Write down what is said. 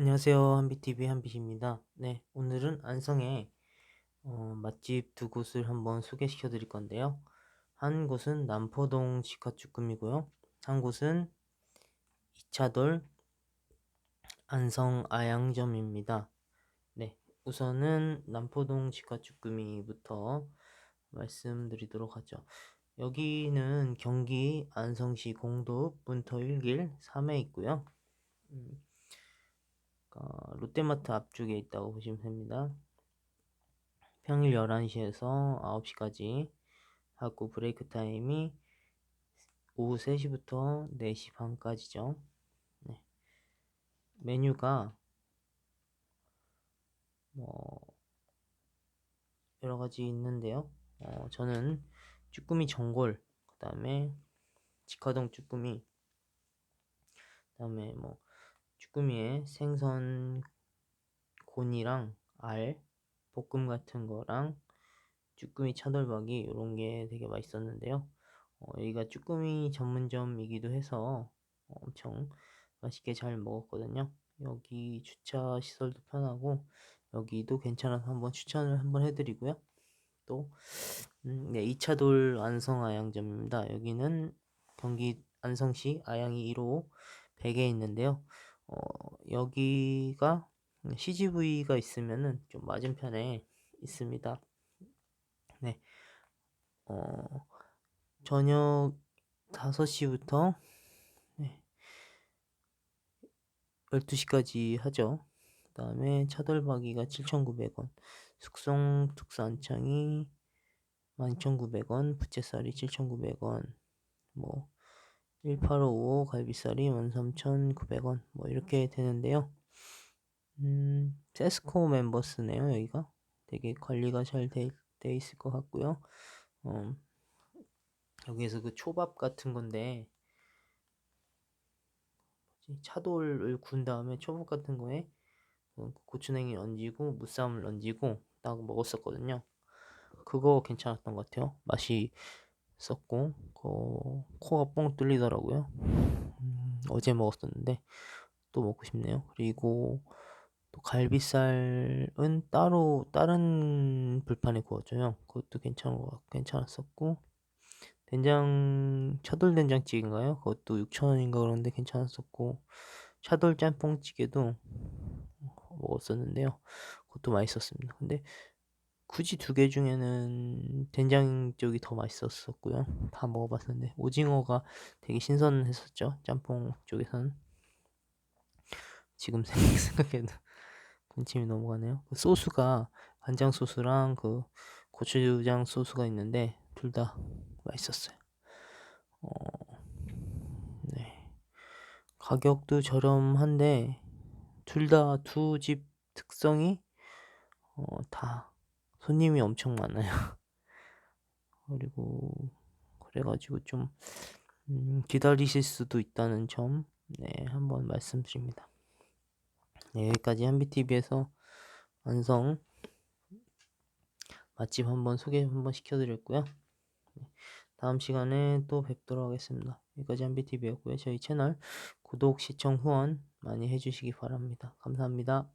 안녕하세요. 한비TV 한빛입니다. 네, 오늘은 안성에 어, 맛집 두 곳을 한번 소개시켜 드릴 건데요. 한 곳은 남포동 직화쭈꾸미고요. 한 곳은 이차돌 안성 아양점입니다. 네, 우선은 남포동 직화쭈꾸미부터 말씀드리도록 하죠. 여기는 경기 안성시 공도 문터 1길 3에 있고요. 음, 어, 롯데마트 앞쪽에 있다고 보시면 됩니다. 평일 11시에서 9시까지 하고 브레이크 타임이 오후 3시부터 4시 반까지죠. 네. 메뉴가 뭐 여러 가지 있는데요. 어, 저는 쭈꾸미 전골, 그 다음에 직화동 쭈꾸미, 그 다음에 뭐 쭈꾸미에 생선 곤이랑 알, 볶음 같은 거랑 쭈꾸미 차돌박이 이런 게 되게 맛있었는데요. 어, 여기가 쭈꾸미 전문점이기도 해서 엄청 맛있게 잘 먹었거든요. 여기 주차 시설도 편하고 여기도 괜찮아서 한번 추천을 한번 해드리고요. 또 음, 네, 2차돌 안성 아양점입니다. 여기는 경기 안성시 아양이 1호 100에 있는데요. 어, 여기가 CGV가 있으면은 좀 맞은편에 있습니다. 네. 어, 저녁 5시부터 네. 12시까지 하죠. 그 다음에 차돌박이가 7,900원, 숙성 특산창이 12,900원, 부채살이 7,900원, 뭐 1855 갈비살이 13,900원 뭐 이렇게 되는데요. 음, 세스코 멤버스네요, 여기가. 되게 관리가 잘 돼 있을 것 같고요. 어, 여기에서 그 초밥 같은 건데 차돌을 군 다음에 초밥 같은 거에 그 고추냉이 얹이고 무쌈을 얹이고 딱 먹었었거든요. 그거 괜찮았던 것 같아요. 맛이 썼고 어, 코가 뻥 뚫리더라고요. 음, 어제 먹었었는데 또 먹고 싶네요. 그리고 또 갈비살은 따로 다른 불판에 구워줘요. 그것도 괜찮은 거 괜찮았었고 된장 차돌 된장찌개인가요? 그것도 6,000원인가 그런데 괜찮았었고 차돌 짬뽕찌개도 먹었었는데요. 그것도 맛있었습니다. 근데 굳이 두개 중에는 된장 쪽이 더 맛있었었고요. 다 먹어봤는데 오징어가 되게 신선했었죠. 짬뽕 쪽에서는 지금 생각해도 군침이 넘어가네요. 그 소스가 간장 소스랑 그 고추장 소스가 있는데 둘 다 맛있었어요. 어, 네. 가격도 저렴한데 둘 다 두 집 특성이 어, 다 손님이 엄청 많아요. 그리고 그래가지고 좀 음, 기다리실 수도 있다는 점, 네, 한번 말씀드립니다. 네, 여기까지 한비TV에서 완성 맛집 한번 소개 한번 시켜드렸고요. 네, 다음 시간에 또 뵙도록 하겠습니다. 여기까지 한비TV였고요. 저희 채널 구독, 시청, 후원 많이 해주시기 바랍니다. 감사합니다.